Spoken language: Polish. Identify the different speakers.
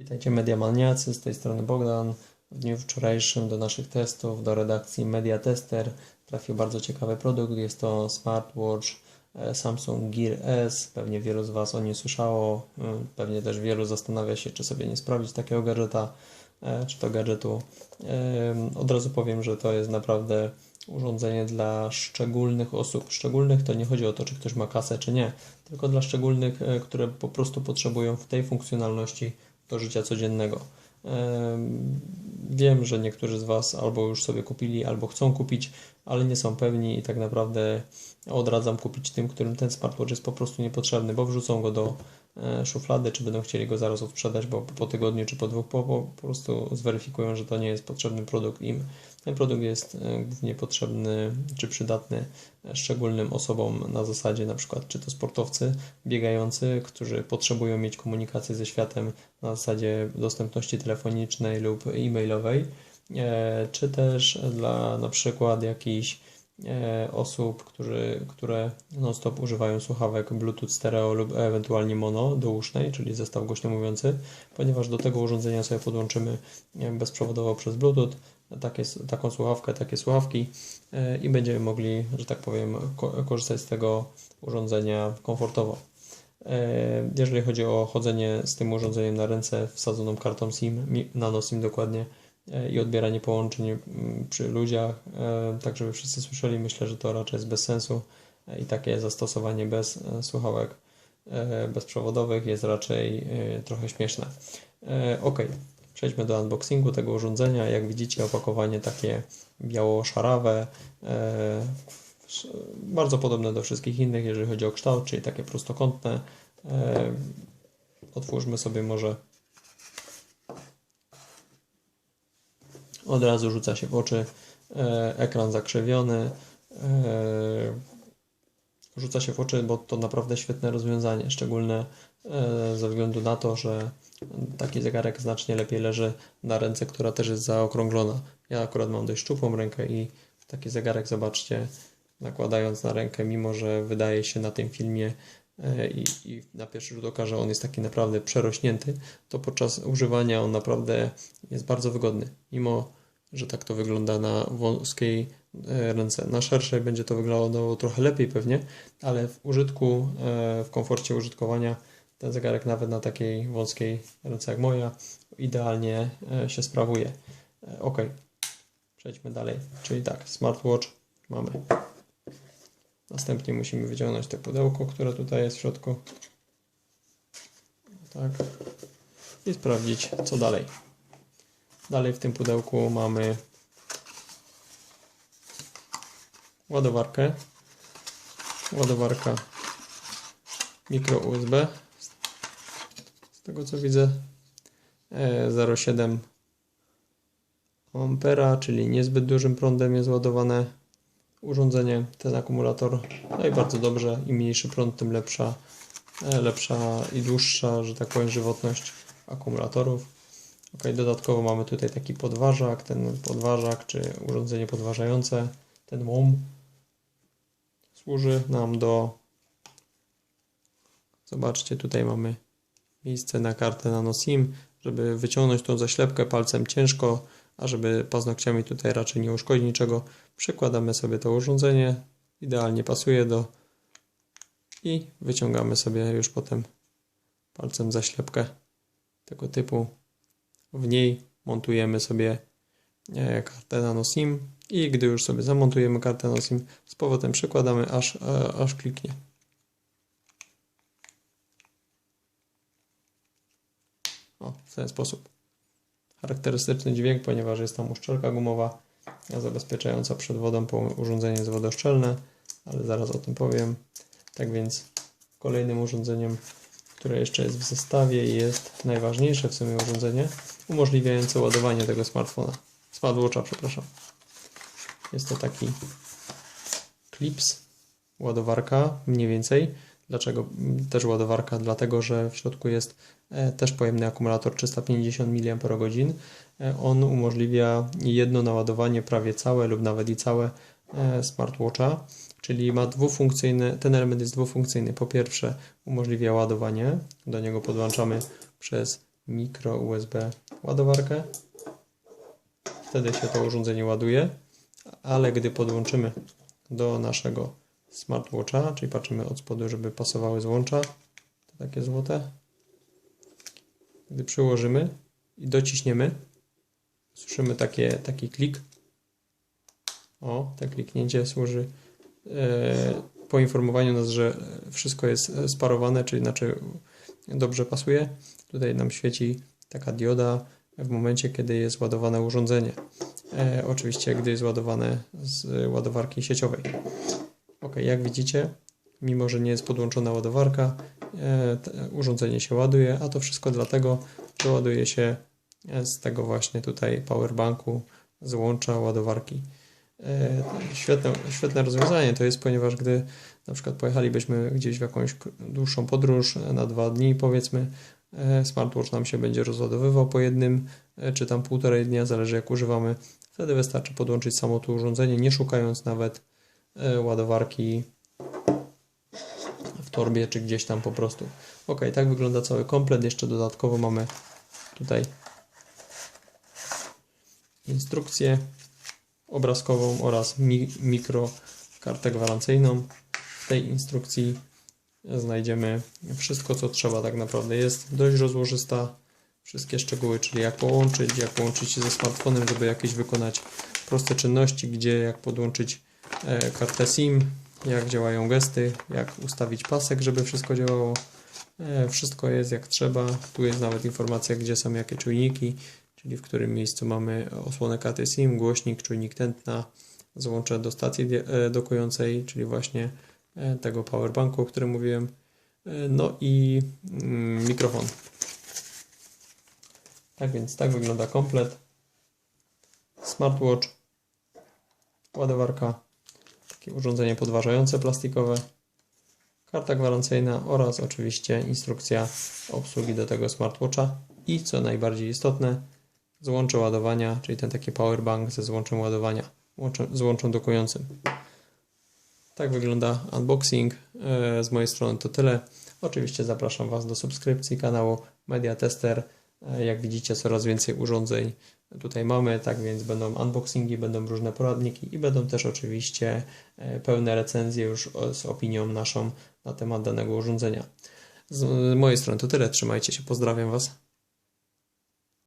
Speaker 1: Witajcie Mediamaniacy, z tej strony Bogdan. W dniu wczorajszym do naszych testów, do redakcji Media Tester trafił bardzo ciekawy produkt. Jest to smartwatch e, Samsung Gear S. Pewnie wielu z Was o nim słyszało. E, Pewnie też wielu zastanawia się, czy sobie nie sprawdzić takiego gadżeta, e, czy to gadżetu. Od razu powiem, że to jest naprawdę urządzenie dla szczególnych osób. Szczególnych to nie chodzi o to, czy ktoś ma kasę, czy nie, tylko dla szczególnych, które po prostu potrzebują w tej funkcjonalności do życia codziennego. Em, Wiem, że niektórzy z Was albo już sobie kupili, albo chcą kupić, ale nie są pewni i tak naprawdę odradzam kupić tym, którym ten smartwatch jest po prostu niepotrzebny, bo wrzucą go do e, szuflady, czy będą chcieli go zaraz odsprzedać, bo po tygodniu czy po dwóch po, po prostu zweryfikują, że to nie jest potrzebny produkt im. Ten produkt jest e, głównie potrzebny czy przydatny szczególnym osobom na zasadzie na przykład czy to sportowcy biegający, którzy potrzebują mieć komunikację ze światem na zasadzie dostępności telefonicznej lub e-mailowej, e, czy też dla na przykład jakichś osób, którzy, które non-stop używają słuchawek Bluetooth stereo lub ewentualnie mono dousznej, czyli zestaw głośno mówiący, ponieważ do tego urządzenia sobie podłączymy e, bezprzewodowo przez Bluetooth takie, taką słuchawkę, takie słuchawki e, i będziemy mogli, że tak powiem, ko- korzystać z tego urządzenia komfortowo. E, Jeżeli chodzi o chodzenie z tym urządzeniem na ręce wsadzoną kartą SIM, nano SIM dokładnie, e, i odbieranie połączeń mm, przy ludziach, e, tak żeby wszyscy słyszeli, myślę, że to raczej jest bez sensu e, i takie zastosowanie bez e, słuchawek e, bezprzewodowych jest raczej e, trochę śmieszne. E, Ok, przejdźmy do unboxingu tego urządzenia. Jak widzicie, opakowanie takie biało-szarawe, e, sz- bardzo podobne do wszystkich innych, jeżeli chodzi o kształt, czyli takie prostokątne. E, Otwórzmy sobie może od razu rzuca się w oczy e, ekran zakrzywiony. E, rzuca się w oczy, bo to naprawdę świetne rozwiązanie, szczególne e, ze względu na to, że taki zegarek znacznie lepiej leży na ręce, która też jest zaokrąglona. Ja akurat mam dość szczupłą rękę i taki zegarek, zobaczcie, nakładając na rękę, mimo że wydaje się na tym filmie i, i na pierwszy rzut oka, że on jest taki naprawdę przerośnięty, to podczas używania on naprawdę jest bardzo wygodny. Mimo, że tak to wygląda na wąskiej e, ręce. Na szerszej będzie to wyglądało trochę lepiej pewnie, ale w użytku, e, w komforcie użytkowania ten zegarek nawet na takiej wąskiej ręce jak moja idealnie e, się sprawuje. Ok, przejdźmy dalej. Czyli tak, smartwatch mamy. Następnie musimy wyciągnąć te pudełko, które tutaj jest w środku. Tak. I sprawdzić, co dalej. Dalej w tym pudełku mamy ładowarkę. Ładowarka mikro USB. Z tego co widzę e, 0,7 ampera, czyli niezbyt dużym prądem jest ładowane urządzenie, ten akumulator. No i bardzo dobrze, im mniejszy prąd, tym lepsza, e, lepsza i dłuższa, że tak powiem, żywotność akumulatorów. Ok, dodatkowo mamy tutaj taki podważak, ten podważak czy urządzenie podważające, ten MOM służy nam do zobaczcie, tutaj mamy miejsce na kartę nano SIM, żeby wyciągnąć tą zaślepkę palcem ciężko, a żeby paznokciami tutaj raczej nie uszkodzić niczego, przykładamy sobie to urządzenie, idealnie pasuje do i wyciągamy sobie już potem palcem zaślepkę tego typu. W niej montujemy sobie e, kartę nano SIM i gdy już sobie zamontujemy kartę nano SIM, z powrotem przykładamy aż, e, aż kliknie. O, w ten sposób. Charakterystyczny dźwięk, ponieważ jest tam uszczelka gumowa zabezpieczająca przed wodą, bo urządzenie jest wodoszczelne, ale zaraz o tym powiem. Tak więc kolejnym urządzeniem, które jeszcze jest w zestawie i jest najważniejsze w sumie urządzenie, umożliwiające ładowanie tego smartfona, smartwatcha, przepraszam. Jest to taki klips, ładowarka mniej więcej. Dlaczego też ładowarka? Dlatego, że w środku jest e, też pojemny akumulator 350 mAh. E, On umożliwia jedno naładowanie prawie całe lub nawet i całe e, smartwatcha, czyli ma dwufunkcyjny, ten element jest dwufunkcyjny. Po pierwsze umożliwia ładowanie, do niego podłączamy przez mikro USB ładowarkę. Wtedy się to urządzenie ładuje, ale gdy podłączymy do naszego smartwatcha, czyli patrzymy od spodu, żeby pasowały złącza, to takie złote. Gdy przyłożymy i dociśniemy, słyszymy takie, taki klik. O, to kliknięcie służy e, poinformowaniu nas, że wszystko jest sparowane, czyli znaczy dobrze pasuje. Tutaj nam świeci taka dioda w momencie, kiedy jest ładowane urządzenie. E, oczywiście, gdy jest ładowane z ładowarki sieciowej. Ok, jak widzicie, mimo że nie jest podłączona ładowarka, e, urządzenie się ładuje, a to wszystko dlatego, że ładuje się e, z tego właśnie tutaj powerbanku, z łącza ładowarki. E, Świetne, świetne rozwiązanie to jest, ponieważ gdy na przykład pojechalibyśmy gdzieś w jakąś dłuższą podróż e, na dwa dni powiedzmy, e, smartwatch nam się będzie rozładowywał po jednym czy tam półtorej dnia, zależy jak używamy. Wtedy wystarczy podłączyć samo to urządzenie, nie szukając nawet ładowarki w torbie czy gdzieś tam po prostu. Ok, tak wygląda cały komplet. Jeszcze dodatkowo mamy tutaj instrukcję obrazkową oraz mi mikro kartę gwarancyjną. W tej instrukcji znajdziemy wszystko, co trzeba tak naprawdę. Jest dość rozłożysta, wszystkie szczegóły, czyli jak połączyć, jak połączyć się ze smartfonem, żeby jakieś wykonać proste czynności, gdzie jak podłączyć e, kartę SIM, jak działają gesty, jak ustawić pasek, żeby wszystko działało. E, wszystko jest jak trzeba. Tu jest nawet informacja, gdzie są jakie czujniki, czyli w którym miejscu mamy osłonę karty SIM, głośnik, czujnik tętna, złącze do stacji e, dokującej, czyli właśnie e, tego powerbanku, o którym mówiłem, e, no i mm, mikrofon. Tak więc tak wygląda komplet. Smartwatch, ładowarka, takie urządzenie podważające plastikowe, karta gwarancyjna oraz oczywiście instrukcja obsługi do tego smartwatcha i co najbardziej istotne, złącze ładowania, czyli ten taki powerbank ze złączem ładowania, łączem, z łączem dokującym. Tak wygląda unboxing. E, Z mojej strony to tyle. Oczywiście zapraszam Was do subskrypcji kanału Media Tester. E, Jak widzicie, coraz więcej urządzeń tutaj mamy, tak więc będą unboxingi, będą różne poradniki i będą też oczywiście e, pełne recenzje już z opinią naszą na temat danego urządzenia. Z mojej strony to tyle. Trzymajcie się, pozdrawiam Was.